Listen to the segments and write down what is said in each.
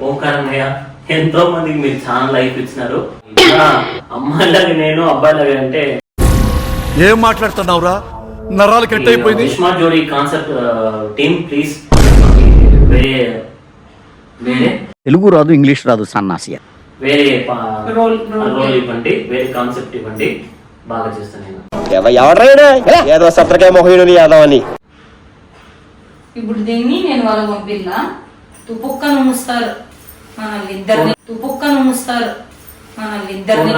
ఓంకారమయ్య ఎంతో మందికి మీరు చాలా లైఫ్ ఇచ్చినారు. ఇంకా అమ్మాయిలాగా నేను అబ్బాయిలాగా అంటే ఏం మాట్లాడుతున్నావురా? నరాలు కట్ అయిపోయింది విష్మా జోడీ కాన్సెప్ట్ టీమ్ ప్లీజ్. వేరే వేరే. తెలుగు రాదు ఇంగ్లీష్ రాదు సన్నాసి. వేరే పా- రోల్- రోల్. రోల్ ఇవ్వండి వేరే కాన్సెప్ట్ ఇవ్వండి. బాగా చేస్తాను నేను. ఎవడ్రైనా ఏదో సత్రకాయ మొహయుడు యాదవ్ అని. ఇప్పుడు దీన్ని నేను వాళ్ళకి పంపిల్లా తుపుక్కను ముస్తారు. మనల్ని ఇద్దరిని తుపుక్కను ముస్తారు. మనల్ని ఇద్దరిని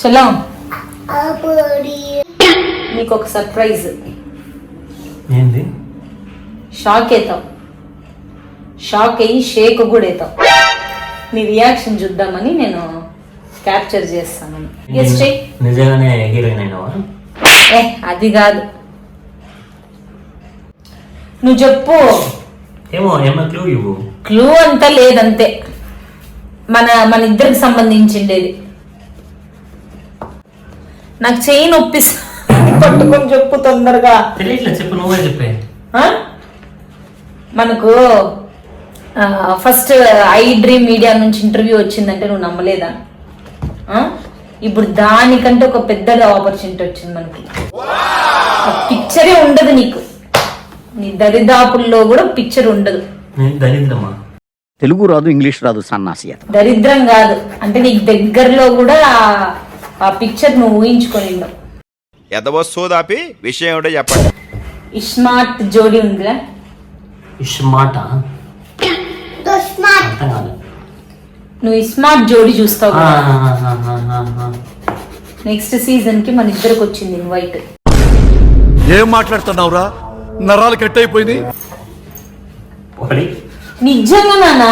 చలం. నీకు ఒక సర్ప్రైజ్. ఏంది? షాక్ అవుతావు షాక్ అయ్యి షేక్ కూడా అవుతావు నీ రియాక్షన్ చూద్దామని నేను క్యాప్చర్ చేస్తాను. గెస్ట్ చెయ్యి నిజంగానే హీరోయిన్ అయినావా? ఏ అది కాదు. నువ్వు చెప్పు. ఏమో ఏమో క్లూ ఇవ్వు. క్లూ అంతా లేదంతే. మన మన ఇద్దరికి సంబంధించిండేది. నాకు చెయ్యి నొప్పి పట్టుకొని చెప్పు తొందరగా. తెలియట్లే చెప్పు నువ్వే చెప్పే. ఆ? మనకు ఫస్ట్ ఐ డ్రీమ్ మీడియా నుంచి ఇంటర్వ్యూ వచ్చిందంటే నువ్వు నమ్మలేదా? ఇప్పుడు దానికంటే ఒక పెద్ద ఆపర్చునిటీ వచ్చింది మనకి. పిక్చరే ఉండదు నీకు. నీ దరిదాపుల్లో కూడా పిక్చర్ ఉండదు. దరిద్రమా? తెలుగు రాదు ఇంగ్లీష్ రాదు సన్నాసి దరిద్రం కాదు. అంటే నీకు దగ్గరలో కూడా ఆ- పిక్చర్ నువ్వు ఊహించుకొని ఎదవో సోదాపి విషయం ఏమిటో చెప్పండి. ఇస్మార్ట్ జోడి ఉందిరా అర్థం కాదు. నువ్వు ఇస్మార్ట్ జోడి చూస్తావు ఆ, కదా. ఆ, ఆ, ఆ, ఆ, ఆ. నెక్స్ట్ సీజన్కి మన ఇద్దరికి వచ్చింది ఇన్వైట్ ఏం మాట్లాడుతున్నావురా? నరాలు కట్ అయిపోయింది నిజంగా నానా?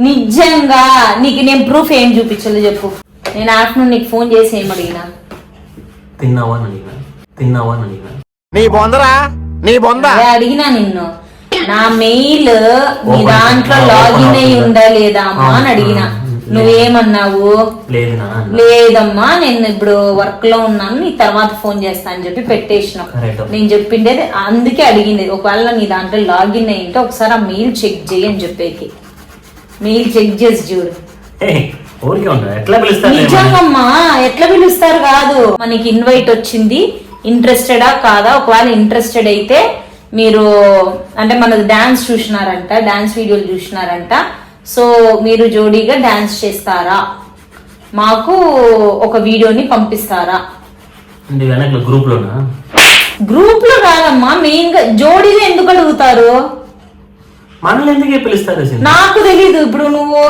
నిజంగా? నీకు నేను ప్రూఫ్ ఏం చూపించాలో చెప్పు. నేను ఆఫ్టర్నూన్ నీకు ఫోన్ చేసి ఏం అడిగినా? తిన్నావా అడిగినా? తిన్నావా అడిగినా? నీ బొందరా? నీ బొంద? అడిగినా నిన్ను. నా మెయిల్ Open దాంట్లో లాగిన్ అయి? ఉందా లేదా అమ్మా అని అడిగినా. నువ్వేమన్నావు. లేదమ్మా నేను ఇప్పుడు వర్క్లో ఉన్నాను నీ తర్వాత ఫోన్ చేస్తా అని చెప్పి Correct. నేను చెప్పిండేది అందుకే అడిగింది. ఒకవేళ నీ దాంట్లో లాగిన్ అయి ఉంటే ఒకసారి ఆ మెయిల్ చెక్ చేయి అని చెప్పేకి. మెయిల్ చెక్ చేసి చూడు. నిజంగమ్మా ఎట్లా పిలుస్తారు కాదు? మనకి ఇన్వైట్ వచ్చింది. ఇంట్రెస్టెడా కాదా? ఒకవేళ ఇంట్రెస్టెడ్ అయితే మీరు అంటే మనది డాన్స్ చూసినారంట డాన్స్ వీడియోలు చూసినారంట. సో మీరు జోడీగా డాన్స్ చేస్తారా? మాకు ఒక వీడియోని పంపిస్తారా? అంటే గ్రూప్ లోనా గ్రూప్లో కాదమ్మా మెయిన్గా జోడీగా ఎందుకు అడుగుతారు? మనల్ని ఎందుకే పిలుస్తారు? నాకు తెలీదు ఇప్పుడు నువ్వు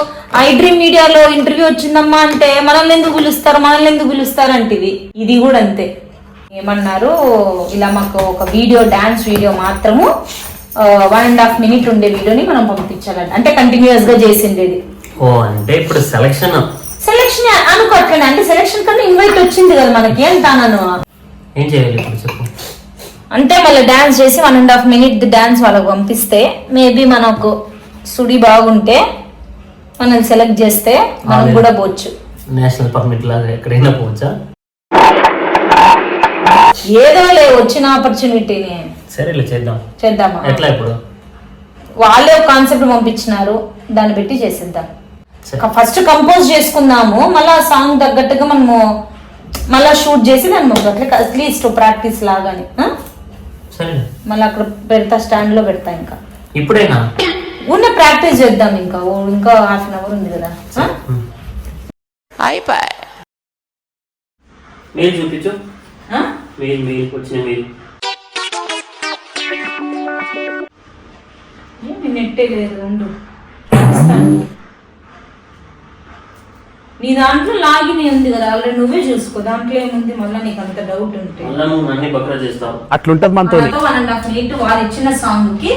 ఐ డ్రీమ్ మీడియాలో ఇంటర్వ్యూ వచ్చిందమ్మా అంటే మనల్ని ఎందుకు పిలుస్తారు మనల్ని ఎందుకు పిలుస్తారు అంటివి. ఇది కూడా అంతే. ఏమన్నారు? ఇలా మాకు ఒక వీడియో డాన్స్ వీడియో మాత్రము వన్ అండ్ హాఫ్ మినిట్ ఉండే వీడియోని మనం పంపించాలంట. అంటే కంటిన్యూస్గా చేసిండేది. ఓ అంటే ఇప్పుడు సెలక్షన్ సెలక్షన్ అనుకోవట్లేదు అంటే సెలక్షన్ కన్నా ఇన్వైట్ వచ్చింది కదా మనకి. అంటాను ఏం చేయాలి ఇప్పుడు చెప్పు. అంటే మళ్ళీ డాన్స్ చేసి one and half minute dance వాళ్ళకి పంపిస్తే మేబీ మనకు సుడి బాగుంటే మనం సెలెక్ట్ చేస్తే మనం. కూడా పోవచ్చు. నేషనల్ పర్మిట్ లాగా ఎక్కడైనా పోవచ్చా? ఏదో లే వచ్చిన ఆపర్చునిటీని సరేలే చేద్దాం. చేద్దామా? ఎట్లా ఇప్పుడు? వాళ్ళే ఒక కాన్సెప్ట్ పంపించినారు దాన్ని పెట్టి చేసేద్దాం. సరే. ఫస్ట్ కంపోజ్ చేసుకుందాము మళ్ళీ ఆ సాంగ్ తగ్గట్టుగా మనము మళ్ళా షూట్ చేసి దాన్ని పంపట్లే అట్లీస్ట్ ప్రాక్టీస్ లాగాని మళ్ళీ అక్కడ పెడతా స్టాండ్లో పెడతా ఇంకా. ఇప్పుడేనా? ఉన్న ప్రాక్టీస్ చేద్దాం ఇంకా ఇంకా హాఫ్ అన్ అవర్ ఉంది కదా ఆ? మీరు చూపించు. మీరు మీరు వచ్చిన మీరు ఏంటి నెట్టే లేదు ఉండు చూస్తాను. నీ దాంట్లో లాగిన్ ఉంది కదా ఆల్రెడీ నువ్వే చూసుకో. దాంట్లో ఏముంది? మళ్ళీ నీకు అంత డౌట్ ఉంటే. మళ్ళా నువ్వు నన్ను బక్రా చేస్తావు. అట్లుంటది మనతో వన్ అండ్ హాఫ్ మినిట్ వాళ్ళు ఇచ్చిన సాంగ్కి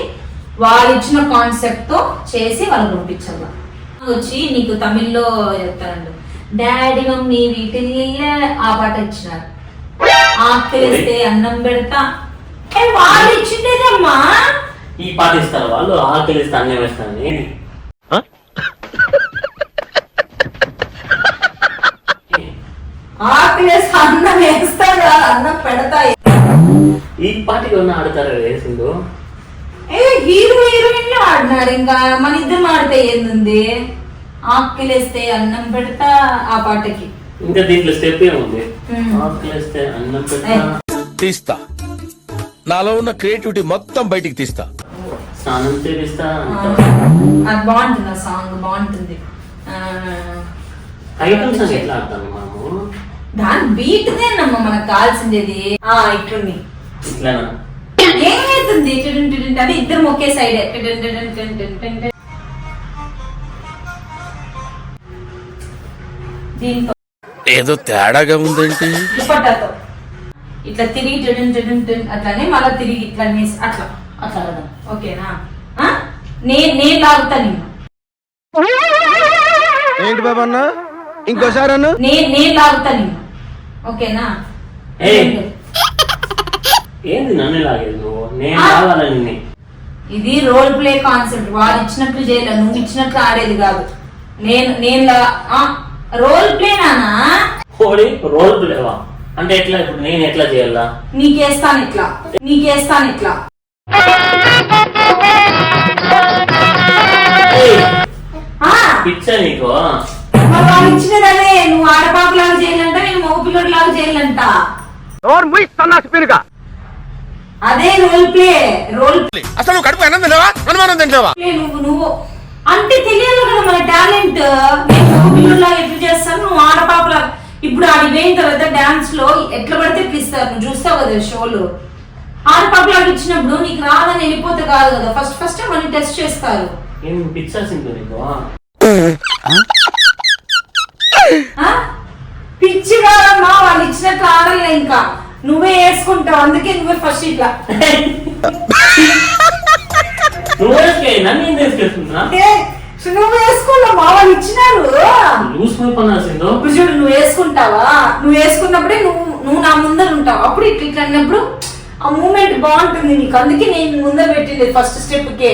వాళ్ళు ఇచ్చిన కాన్సెప్ట్తో చేసి వాళ్ళకి పంపించాలి వచ్చి నీకు తమిళ్ళో చెప్తారండి డాడీ మమ్మీ వీటిల్లి ఆ పాట ఇచ్చినారు. ఆకలిస్తే అన్నం పెడతా. ఏ, వాళ్ళు ఇచ్చిండేదమ్మా? ఈ పాట ఇస్తారు వాళ్ళు ఆకలి ఇస్తే అన్నం వేస్తారని. ఆకలేసి అన్నం వేస్తాడు అన్నం పెడతాయి ఈ పాటికి ఉన్న ఆడతారు వేసిండు ఏ హీరో హీరోయిన్ ఆడినారు ఇంకా. మన ఇద్దరు ఆడితే ఏంది ఆకలేస్తే అన్నం పెడతా ఆ పాటకి. ఇంకా దీంట్లో స్టెప్ ఏముంది మ్మ్. ఆకలిస్తే అన్నం పెట్టా. తీస్తా. నాలో ఉన్న క్రియేటివిటీ మొత్తం బయటికి తీస్తా. స్నానం చేపిస్తా అది బాగుంటుంది ఆ సాంగ్ బాగుంటుంది. ఆ, ఐటమ్ సాంగ్ ఎట్లా మనము? దాని బీట్దేనమ్మా మనకు కావాల్సిందేది. ఆ ఇట్లానా? ఇద్దరు ఒకే సైడ్. దీంతో ఏదో తేడాగా ఉందేంటి దుపట్టాతో ఇట్లా తిరిగి టిడిన్ టిడిన్ అట్లానే మళ్ళీ తిరిగి ఇట్లా అనేసి అట్లా అట్లా ఓకేనా? ఆ? నేను నేను లాగుతా నిన్ను ఏంటి బాబా అన్న? ఇంకోసారి అన్న? నేను నేను లాగుతా నిన్ను ఓకేనా. ఏంది నన్ను లాగేది? నువ్వు నేను నిన్ను. ఇది రోల్ ప్లే కాన్సెప్ట్ వాడు ఇచ్చినట్లు చేయలే నువ్వు ఇచ్చినట్లు ఆడేది కాదు. నేను నేను రోల్ ప్లే నానా? కోడి రోల్ ప్లేవా అంటే ఎట్లా ఇప్పుడు నేను ఎట్లా చేయాలా? నీకేస్తాను ఇట్లా నీకేస్తాను ఇట్లా పిచ్చా నీకు? మరి వాళ్ళు ఇచ్చినదనే నువ్వు చేయాలంట నేను మగపిల్లడిలాగా చేయాలంట. అదే రోల్ ప్లే రోల్ అసలు నువ్వు కడుపు అన్నం తిన్నావా అనుమానం తింటావా ప్లే నువ్వు నువ్వు. అంటే తెలియాలి కదా మన టాలెంట్. నేను మగపిల్లడిలాగా ఎట్లా చేస్తాను? నువ్వు ఆడపాకులా ఇప్పుడు ఆడి పోయిన తర్వాత డాన్స్లో ఎట్లా పడితే ఎట్లా ఇస్తారు. నువ్వు చూస్తావు కదా షోలు ఆడపాకులాగా ఇచ్చినప్పుడు నీకు రాదని వెళ్ళిపోతే కాదు కదా. ఫస్ట్ ఫస్ట్ మనం టెస్ట్ చేస్తారు. పిచ్చా కాదమ్మా వాళ్ళు ఇచ్చినట్లు ఆడలే ఇంకా. నువ్వే వేసుకుంటావు అందుకే నువ్వే ఫస్ట్ ఇట్లా నువ్వు వేసుకే నన్ను ఏం తీసుకెళ్తున్నా ఏ, నువ్వు వేసుకున్నావా వాళ్ళు ఇచ్చినారు సింధు ఇప్పుడు చూడు నువ్వు వేసుకుంటావా? నువ్వు వేసుకున్నప్పుడే నువ్వు నువ్వు నా ముందర ఉంటావు. అప్పుడు ఇట్లా ఇట్లా అన్నప్పుడు ఆ మూమెంట్ బాగుంటుంది నీకు. అందుకే నేను ముందర పెట్టింది ఫస్ట్ స్టెప్ కే.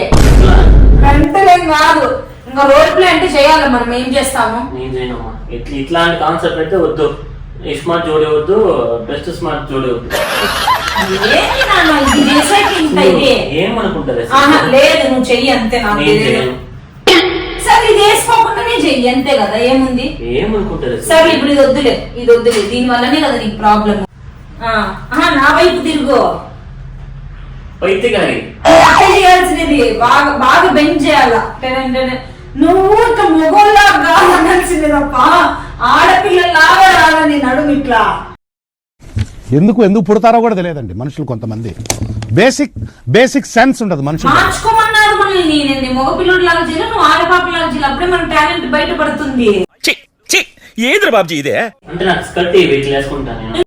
గంటలేం కాదు. ఇంకా రోల్ ప్లే అంటే చేయాలి మనం. ఏం చేస్తాము? నేను చేయనమ్మా. ఇట్లా ఇట్లాంటి కాన్సెప్ట్ అయితే వద్దు. స్మార్ట్ జోడి వద్దు బెస్ట్ స్మార్ట్ జోడి వద్దు. ఏమనుకుంటారు లేదు నువ్వు చెయ్యి అంతే నాకు సరే ఇది వేసుకోకుండానే చెయ్యి. అంతే కదా ఏముంది? ఏమనుకుంటారు? సరే ఇప్పుడు ఇది వద్దులే ఇది వద్దులే దీని వల్లనే కదా నీకు ప్రాబ్లం నా వైపు తిరుగు. పైతే కానీ చేయాల్సినది బాగా బాగా బెండ్ చేయాల. నువ్వు ఇక మొగోళ్ళ కావాల్సింది తప్ప ఆడపిల్లలాగా రాలని నడుము ఇట్లా. ఎందుకు ఎందుకు పుడతారో కూడా తెలియదండి మనుషులు కొంతమంది. బేసిక్ బేసిక్ సెన్స్ ఉండదు మనుషులు మనల్ని నేను మగపిల్లడు లాగా చేయాలి నువ్వు ఆడపాప లాగా చేయాలి అప్పుడే మన టాలెంట్ బయటపడుతుంది. ఏదిరా బాబ్జీ ఇదే? అంటే నాకు స్కర్ట్ ఇవి ఇట్లా వేసుకుంటాను నేను.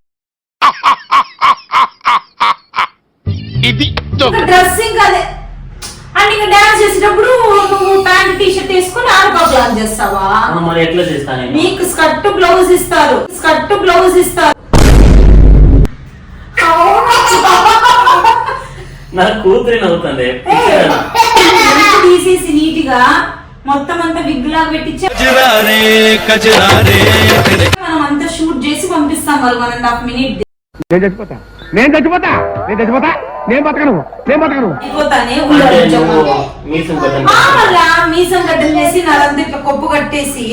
డ్రెస్సింగ్ అదే. అండ్ ఇంకా డాన్స్ చేసేటప్పుడు నువ్వు ప్యాంట్ టీ షర్ట్ వేసుకుని ఆడపాప లాగా చేస్తావా మరి ఎట్లా చేస్తాను నేను? నీకు స్కర్ట్ బ్లౌజ్ ఇస్తారు. స్కర్ట్ బ్లౌజ్ ఇస్తారు. నా కూతురి నవ్వుతుంది. తీసేసి నీట్గా మొత్తం అంతా విగ్ లాగా పెట్టించి మనం అంతా షూట్ చేసి పంపిస్తాం వాళ్ళు వన్ అండ్ హాఫ్ మినిట్ నేను చచ్చిపోతా. నేను చచ్చిపోతా. నేను చచ్చిపోతా. నేను బతకను. నేను బతకను. మీసం చేసి నాదంతా ఇట్లా కొప్పు కట్టేసి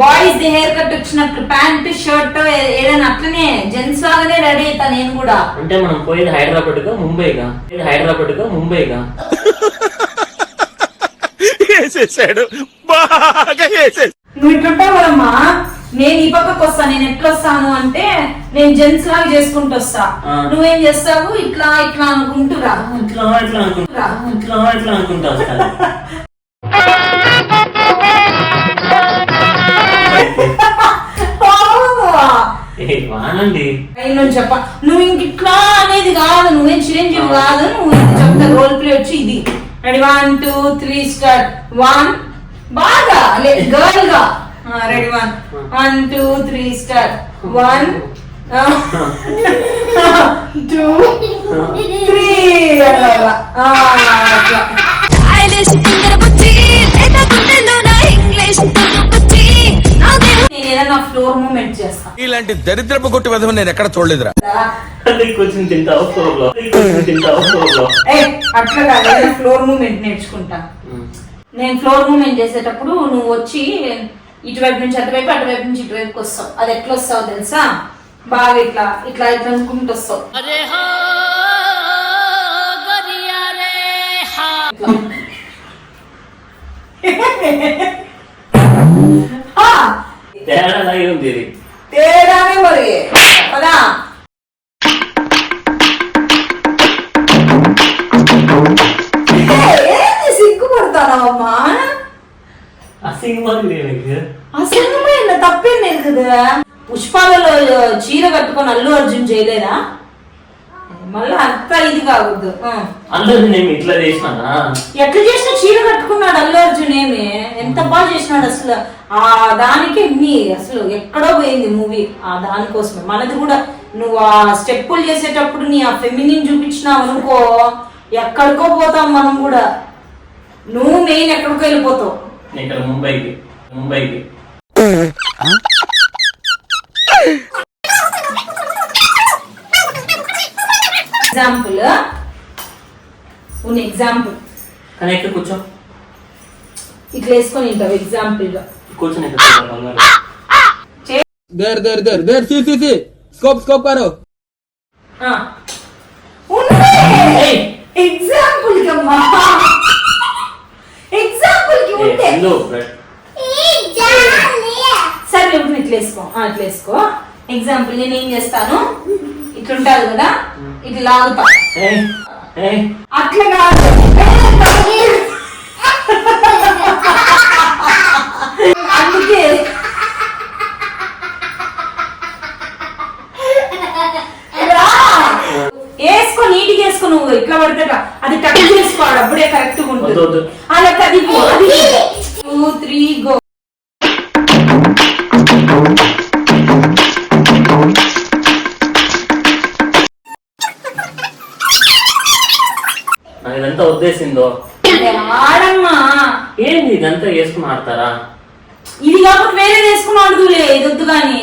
బాయ్స్ హెయిర్ కట్ వచ్చినట్లు ప్యాంట్ షర్ట్ ఏదైనా అట్లనే జెంట్స్ లాగానే రెడీ అవుతా నేను కూడా. అంటే మనం పోయేది హైదరాబాద్గా ముంబైగా. హైదరాబాద్గా ముంబైగా. వేసేసాడు. బాగా వేసేసాడు నువ్వు ఇట్లుంటావు కదమ్మా. నేను ఈ పక్కకు వస్తా నేను ఎట్లా వస్తాను అంటే నేను జెంట్స్ లాగా చేసుకుంటూ వస్తా. నువ్వేం చేస్తావు? ఇట్లా ఇట్లా అనుకుంటురా ఇట్లా ఇట్లా అనుకుంటా. ఇట్లా ఇట్లా అనుకుంటా వానండి. నేను చెప్ప నువ్వు ఇంక ఇట్లా అనేది కాదు. నువ్వేం చిరంజీవి కాదు. నువ్వు చెప్తా రోల్ ప్లే వచ్చి ఇది. Ready one two three start one బాగా. గర్ల్గా ready one one two three start one two three ఐలేసి నా నేను ఫ్లోర్ మూమెంట్ చేస్తా. ఇలాంటి దరిద్రపు కొట్టి విధం నేను ఎక్కడ చూడలేదురా. ఏ అట్లా కాదు ఏదైనా ఫ్లోర్ మూమెంట్ నేర్చుకుంటా. నేను ఫ్లోర్ మూమెంట్ చేసేటప్పుడు నువ్వు వచ్చి ఇటువైపు నుంచి అటువైపు అటువైపు నుంచి ఇటువైపుకి వస్తావు. అది ఎట్లా వస్తావు తెలుసా? బాగా ఇట్లా ఇట్లా ఇట్లా అనుకుంటూ వస్తావు. ఆ, తేడా లాగే ఉంది ఇది? తేడానే మరి. పదా. ఏంది సిగ్గుపడతానమ్మా అసింగమాది నీకు అసలు తప్పేం లేదు కదా. పుష్పాలలో చీర కట్టుకొని అల్లు అర్జున్ చేయలేదా మళ్ళీ అంత ఇది కావద్దు ఆ. అందరూ నేను ఇట్లా చేసినానా ఎట్లా చేసినా చీర కట్టుకున్నాడు అల్లు అర్జున్ ఏమి? ఎంత బాగా చేసినాడు అసలు. ఆ దానికి నీ అసలు ఎక్కడో పోయింది మూవీ. ఆ దానికోసమే. మనది కూడా నువ్వు ఆ స్టెప్పులు చేసేటప్పుడు నీ ఆ ఫెమినిన్ చూపించినావు అనుకో ఎక్కడికో పోతాం మనం కూడా. నువ్వు మెయిన్ ఎక్కడికో వెళ్ళిపోతావు. ఇక్కడ ముంబైకి ముంబైకి. ఎగ్జాంపుల్ ఉన్న ఎగ్జాంపుల్ కానీ ఇక్కడ కూర్చో? ఇట్లా వేసుకొని ఉంటావు ఎగ్జాంపుల్గా. కూర్చొని. There there there there see see see. Scope scope కరో. ఎగ్జాంపుల్కి అమ్మా. ఎగ్జాంపుల్కి ఉంటే. సరే ఇప్పుడు ఇట్లా వేసుకో. ఆ, ఇట్లా వేసుకో. ఎగ్జాంపుల్ నేను ఏం చేస్తాను? ఇట్లా కదా? ఇట్లా లాగుతా. అట్లా కాదు అందుకే రా. వేసుకో వేసుకో నువ్వు ఇట్లా పడితే. అది టచ్ చేసుకోవాలి అప్పుడే కరెక్ట్గా. ఉంటుంది. అలా అది అది టూ త్రీ గో ఇదంతా ఉద్దేశిందో ఆడమ్మా. ఏంది ఇదంతా వేసుకుని ఆడతారా? ఇది కాకుండా వేరే వేసుకుని అడుగులే ఇది వద్దు కానీ.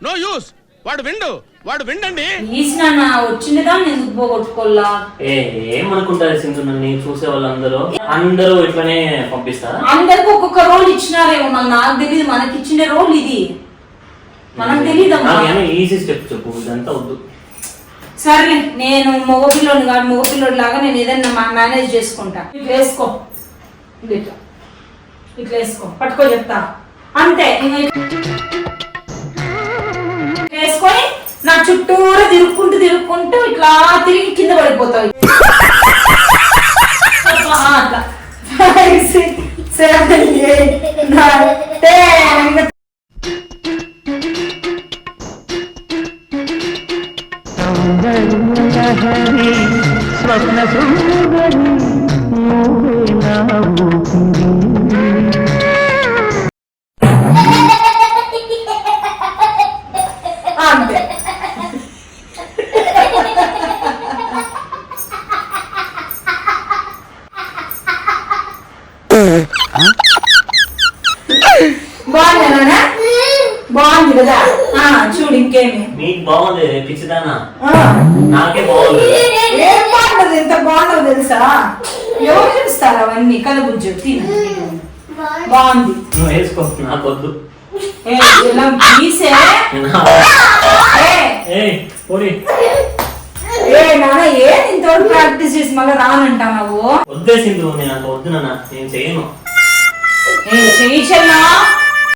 నో యూస్ వాడు విండు. వాడు విండండి ఈసిన వచ్చిందిగా ఎందుకు పోగొట్టుకోల్లా? ఏ ఏమనుకుంటారు సింధు నన్ను? చూసే వాళ్ళందరూ అందరూ ఇట్లనే పంపిస్తారా? అందరికి ఒక్కొక్క రోల్ ఇచ్చినారేమో. మరి నాకు తెలియదు మనకి ఇచ్చిన రోల్ ఇది. మనకు తెలియదమ్మా నాకేమో ఈజీ స్టెప్ చెప్పు ఇదంతా వద్దు. సరే నేను మగపిల్లోని కాదు మగపిల్లోడి లాగా నేను ఏదైనా మేనేజ్ చేసుకుంటా. ఇట్లా వేసుకో. ఇట్లా ఇట్లా వేసుకో. పట్టుకో చెప్తా. అంతే. చుట్టూరా తిరుక్కుంటూ తిరుక్కుంటూ ఇట్లా తిరిగి కింద పడిపోతాయి. అబ్బా, అట్లా నీకు బాగుంది పిచ్చిదానా. నాకే బాగుంది. ఏం బాగుండదు ఎంత బాగుండదు తెలుసా? ఎవరు చూస్తారు అవన్నీ? కలబుజ్జు తిను. బాగుంది. నువ్వు వేసుకో నాకు వద్దు. ఏ, ఏ. నాన్న ఏ ఇంతవరకు ప్రాక్టీస్ చేసి మళ్ళీ రానంటా నువ్వు వద్దే సింధు నేను అంత వద్దు నాన్న నేను చేయను. ఏ చెల్లా.